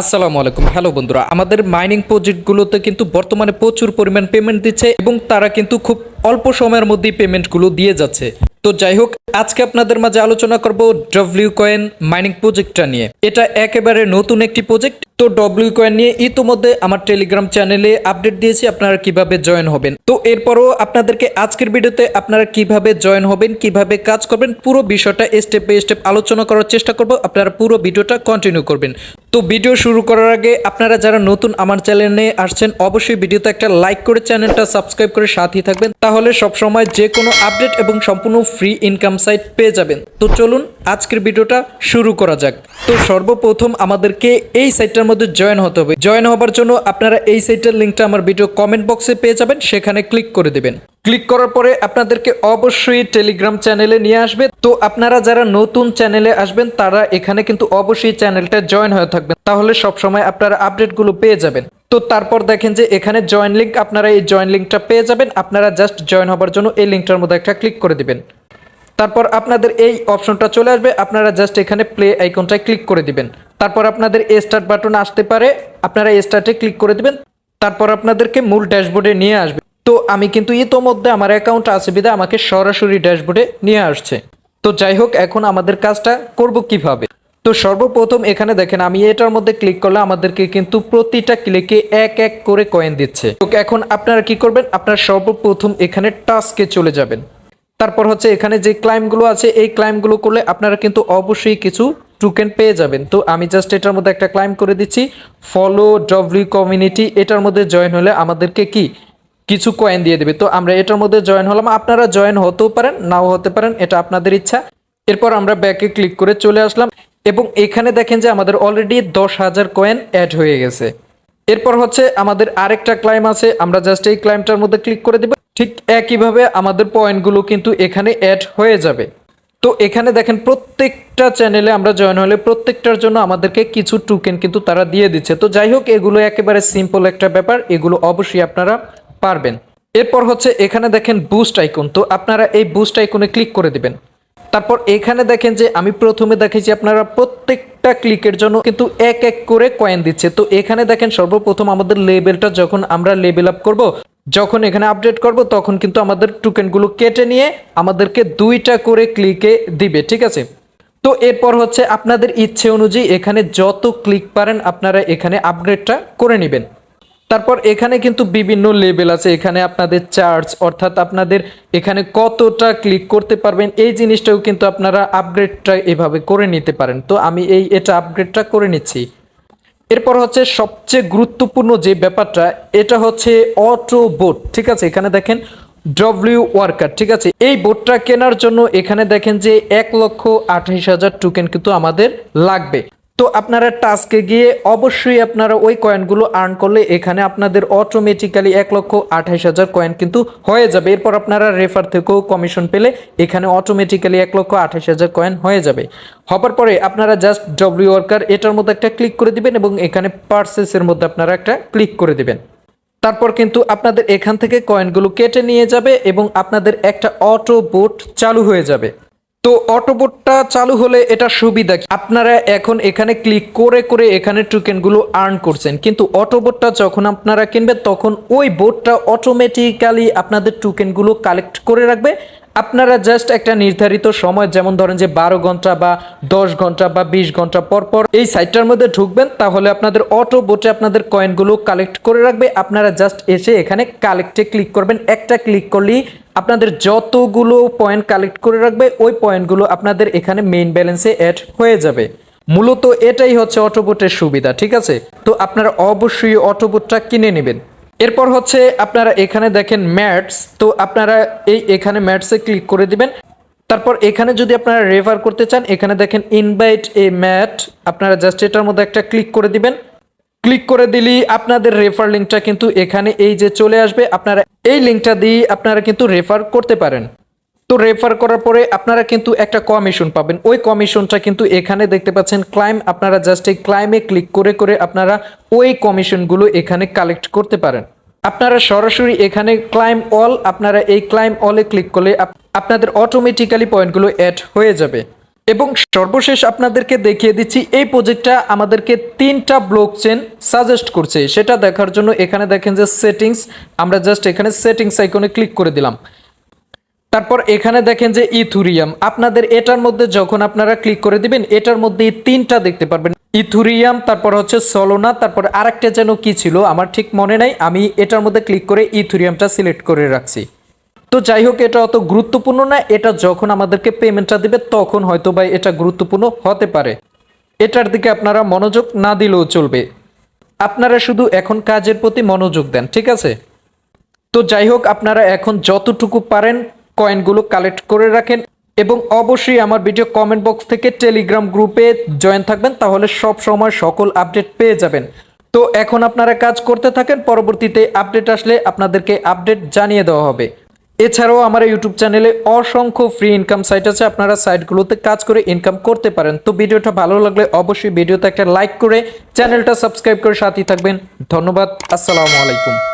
আসসালামু আলাইকুম। হ্যালো বন্ধুরা, আমাদের মাইনিং প্রজেক্টগুলোতে কিন্তু বর্তমানে প্রচুর পরিমাণ পেমেন্ট দিচ্ছে এবং তারা কিন্তু খুব অল্প সময়ের মধ্যেই পেমেন্টগুলো দিয়ে যাচ্ছে। তো যাই হোক, আজকে আপনাদের মাঝে আলোচনা করব ডব্লিউ কয়েন মাইনিং প্রজেক্টটা নিয়ে। এটা একেবারে নতুন একটি প্রজেক্ট তো ডব্লিউ কয়েন নিয়ে ইতোমধ্যে আমার টেলিগ্রাম চ্যানেলে আপডেট দিয়েছি আপনারা কীভাবে জয়েন হবেন। তো এরপরও আপনাদেরকে আজকের ভিডিওতে আপনারা কীভাবে জয়েন হবেন, কীভাবে কাজ করবেন, পুরো বিষয়টা স্টেপ বাই স্টেপ আলোচনা করার চেষ্টা করব, আপনারা পুরো ভিডিওটা কন্টিনিউ করবেন। তো ভিডিও শুরু করার আগে আপনারা যারা নতুন আমার চ্যানেলে আসছেন, অবশ্যই ভিডিওতে একটা লাইক করে চ্যানেলটা সাবস্ক্রাইব করে সাথেই থাকবেন, তাহলে সবসময় যে কোনো আপডেট এবং সম্পূর্ণ ফ্রি ইনকাম সাইট পেয়ে যাবেন। তো চলুন আজকের ভিডিওটা শুরু করা যাক। তো সর্বপ্রথম আমাদেরকে এই সাইটটার মধ্যে জয়েন হতে হবে। জয়েন হবার জন্য আপনারা এই সাইটের লিঙ্কটা আমার ভিডিও কমেন্ট বক্সে পেয়ে যাবেন, সেখানে ক্লিক করে দেবেন। ক্লিক করার পরে আপনাদেরকে অবশ্যই টেলিগ্রাম চ্যানেলে নিয়ে আসবে। তো আপনারা যারা নতুন চ্যানেলে আসবেন, তারা এখানে কিন্তু অবশ্যই চ্যানেলটা জয়েন হয়ে থাকবেন। তাহলে সবসময় আপনারা আপডেটগুলো পেয়ে যাবেন। তো তারপর দেখেন যে এখানে জয়েন লিঙ্ক আপনারা এই জয়েন লিঙ্কটা পেয়ে যাবেন। আপনারা জাস্ট জয়েন হবার জন্য এই লিঙ্কটার মধ্যে একটা ক্লিক করে দিবেন। তারপর আপনাদের এই অপশনটা চলে আসবে। আপনারা জাস্ট এখানে প্লে আইকনটায় ক্লিক করে দিবেন। তারপর আপনাদের স্টার্ট বাটন আসতে পারে। আপনারা স্টার্টে ক্লিক করে দেবেন। তারপর আপনাদেরকে মূল ড্যাশবোর্ডে নিয়ে আসবে। তো আমি কিন্তু ইতোমধ্যে আমার অ্যাকাউন্ট আছে বিধা আমাকে সরাসরি ড্যাশবোর্ডে নিয়ে আসছে। তো যাই হোক, এখন আমাদের কাজটা করব কীভাবে? তো সর্বপ্রথম এখানে দেখেন, আমি এটার মধ্যে ক্লিক করলে আমাদেরকে কিন্তু প্রতিটা ক্লিকে এক এক করে কয়েন দিচ্ছে। তো এখন আপনারা কি করবেন? আপনারা সর্বপ্রথম এখানে টাস্কে চলে যাবেন। তারপর হচ্ছে এখানে যে ক্লাইমগুলো আছে, এই ক্লাইমগুলো করলে আপনারা কিন্তু অবশ্যই কিছু টোকেন পেয়ে যাবেন। তো আমি জাস্ট এটার মধ্যে একটা ক্লাইম করে দিচ্ছি। ফলো ডব্লিউ কমিউনিটি এটার মধ্যে জয়েন হলে আমাদেরকে কি? কিছু কয়েন দিয়ে দেবে। তো আমরা এটার মধ্যে জয়েন হলাম। আপনারা জয়েন হতেও পারেন, নাও হতে পারেন, এটা আপনাদের ইচ্ছা। এরপর আমরা ব্যাকে ক্লিক করে চলে আসলাম। এবং এখানে দেখেন যে আমাদের অলরেডি দশ হাজার কয়েন অ্যাড হয়ে গেছে। এরপর হচ্ছে আমাদের আরেকটা ক্লাইম আছে। আমরা জাস্ট এই ক্লাইমটার মধ্যে ক্লিক করে দিব। ঠিক একইভাবে আমাদের পয়েন্টগুলো কিন্তু এখানে অ্যাড হয়ে যাবে। তো এখানে দেখেন প্রত্যেকটা চ্যানেলে আমরা জয়েন হলে প্রত্যেকটার জন্য আমাদেরকে কিছু টুকেন কিন্তু তারা দিয়ে দিচ্ছে। তো যাই হোক, এগুলো একেবারে সিম্পল একটা ব্যাপার, এগুলো অবশ্যই আপনারা পারবেন। এরপর হচ্ছে এখানে দেখেন বুস্ট আইকন তো আপনারা এই বুস্ট আইকনে ক্লিক করে দিবেন। তারপর এখানে দেখেন যে আমি প্রথমে দেখেছি আপনারা প্রত্যেকটা ক্লিকের জন্য কিন্তু এক এক করে কয়েন দিচ্ছে। তো এখানে দেখেন সর্বপ্রথম আমাদের লেভেলটা যখন আমরা লেভেল আপ করব, যখন এখানে আপডেট করব, তখন কিন্তু আমাদের টোকেনগুলো কেটে নিয়ে আমাদেরকে দুইটা করে ক্লিকে দিবে, ঠিক আছে? তো এরপর হচ্ছে আপনাদের ইচ্ছে অনুযায়ী এখানে যত ক্লিক পারেন আপনারা এখানে আপগ্রেডটা করে নেবেন। তারপর এখানে কিন্তু বিভিন্ন লেভেল আছে, এখানে আপনাদের চার্জ অর্থাৎ আপনাদের এখানে কতটা ক্লিক করতে পারবেন, এই জিনিসটাও কিন্তু আপনারা আপগ্রেডটা এভাবে করে নিতে পারেন। তো আমি এই, এটা আপগ্রেডটা করে নিচ্ছি। এরপর হচ্ছে সবচেয়ে গুরুত্বপূর্ণ যে ব্যাপারটা, এটা হচ্ছে অটো বোট ঠিক আছে? এখানে দেখেন ডব্লিউ ওয়ার্কার ঠিক আছে? এই বোটটা কেনার জন্য এখানে দেখেন যে এক লক্ষ আঠাইশ হাজার টোকেন কিন্তু আমাদের লাগবে। তো আপনারা টাস্কে গিয়ে অবশ্যই আপনারা ওই কয়েনগুলো আর্ন করলে এখানে আপনাদের অটোমেটিক্যালি এক লক্ষ আঠাইশ হাজার কয়েন কিন্তু হয়ে যাবে। এরপর আপনারা রেফার থেকেও কমিশন পেলে এখানে অটোমেটিক্যালি এক লক্ষ আঠাইশ হাজার কয়েন হয়ে যাবে। হবার পরে আপনারা জাস্ট ডব্লিউ ওয়ার্কার এটার মধ্যে একটা ক্লিক করে দিবেন এবং এখানে পার্সেসের মধ্যে আপনারা একটা ক্লিক করে দিবেন। তারপর কিন্তু আপনাদের এখান থেকে কয়েনগুলো কেটে নিয়ে যাবে এবং আপনাদের একটা অটো বোট চালু হয়ে যাবে। তো অটোবোটটা চালু হলে এটা সুবিধা কি? আপনারা এখন এখানে ক্লিক করে করে এখানে টোকেনগুলো আর্ন করছেন কিন্তু অটোবোটটা যখন আপনারা কিনবেন, তখন ওই বোটটা অটোমেটিক্যালি আপনাদের টোকেনগুলো কালেক্ট করে রাখবে আপনারা জাস্ট একটা নির্ধারিত সময়, যেমন ধরেন যে বারো ঘণ্টা বা দশ ঘণ্টা বা বিশ ঘণ্টা পর পর এই সাইটটার মধ্যে ঢুকবেন, তাহলে আপনাদের অটো বোটে আপনাদের কয়েনগুলো কালেক্ট করে রাখবে। আপনারা জাস্ট এসে এখানে কালেক্টে ক্লিক করবেন। একটা ক্লিক করলেই আপনাদের যতগুলো পয়েন্ট কালেক্ট করে রাখবে, ওই পয়েন্টগুলো আপনাদের এখানে মেইন ব্যালেন্সে অ্যাড হয়ে যাবে। মূলত এটাই হচ্ছে অটোবোটের সুবিধা, ঠিক আছে? তো আপনারা অবশ্যই অটোবোটটা কিনে নেবেন। এরপর হচ্ছে আপনারা এখানে দেখেন ম্যাটস, তো আপনারা এই এখানে ম্যাটসে ক্লিক করে দিবেন। তারপর এখানে যদি আপনারা রেফার করতে চান, এখানে দেখেন ইনভাইট এ ম্যাট আপনারা জাস্ট এটার মধ্যে একটা ক্লিক করে দিবেন। ক্লিক করে দিলেই আপনাদের রেফার লিঙ্কটা কিন্তু এখানে এই যে চলে আসবে। আপনারা এই লিঙ্কটা দিয়ে আপনারা কিন্তু রেফার করতে পারেন। তো রেফার করার পরে আপনারা কিন্তু একটা কমিশন পাবেন। ওই কমিশনটা কিন্তু এখানে দেখতে পাচ্ছেন ক্লাইম আপনারা জাস্ট এই ক্লাইমে ক্লিক করে করে আপনারা ওই কমিশনগুলো এখানে কালেক্ট করতে পারেন। আপনারা সরাসরি এখানে ক্লাইম অল আপনারা এই ক্লাইম অলে ক্লিক করলে আপনাদের অটোমেটিক্যালি পয়েন্টগুলো অ্যাড হয়ে যাবে। এবং সর্বশেষ আপনাদেরকে দেখিয়ে দিচ্ছি, এই প্রজেক্টটা আমাদেরকে তিনটা ব্লক চেন সাজেস্ট করছে। সেটা দেখার জন্য এখানে দেখেন যে সেটিংস আমরা জাস্ট এখানে সেটিংস আইকনে ক্লিক করে দিলাম। তারপর এখানে দেখেন যে ইথুরিয়াম। আপনাদের এটার মধ্যে যখন আপনারা ক্লিক করে দিবেন, এটার মধ্যে তিনটা দেখতে পারবেন। ইথুরিয়াম, তারপর হচ্ছে সলোনা, তারপর আরেকটা যেন কি ছিল, আমার ঠিক মনে নাই, আমি এটার মধ্যে ক্লিক করে ইথুরিয়ামটা সিলেক্ট করে রাখছি। তো যাই হোক, এটা অত গুরুত্বপূর্ণ না, এটা যখন আমাদেরকে পেমেন্টটা দিবে, তখন হয়তো বা এটা গুরুত্বপূর্ণ হতে পারে। এটার দিকে আপনারা মনোযোগ না দিলেও চলবে। আপনারা শুধু এখন কাজের প্রতি মনোযোগ দেন, ঠিক আছে? তো যাই হোক, আপনারা এখন যতটুকু পারেন কয়েনগুলো কালেক্ট করে রাখেন এবং অবশ্যই আমার ভিডিও কমেন্ট বক্স থেকে টেলিগ্রাম গ্রুপে জয়েন থাকবেন, তাহলে সব সময় সকল আপডেট পেয়ে যাবেন। তো এখন আপনারা কাজ করতে থাকেন, পরবর্তীতে আপডেট আসলে আপনাদেরকে আপডেট জানিয়ে দেওয়া হবে। এছাড়াও আমার ইউটিউব চ্যানেলে অসংখ্য ফ্রি ইনকাম সাইট আছে, আপনারা সাইটগুলোতে কাজ করে ইনকাম করতে পারেন। তো ভিডিওটা ভালো লাগলে অবশ্যই ভিডিওতে একটা লাইক করে চ্যানেলটা সাবস্ক্রাইব করে সাথেই থাকবেন। ধন্যবাদ, আসসালামু আলাইকুম।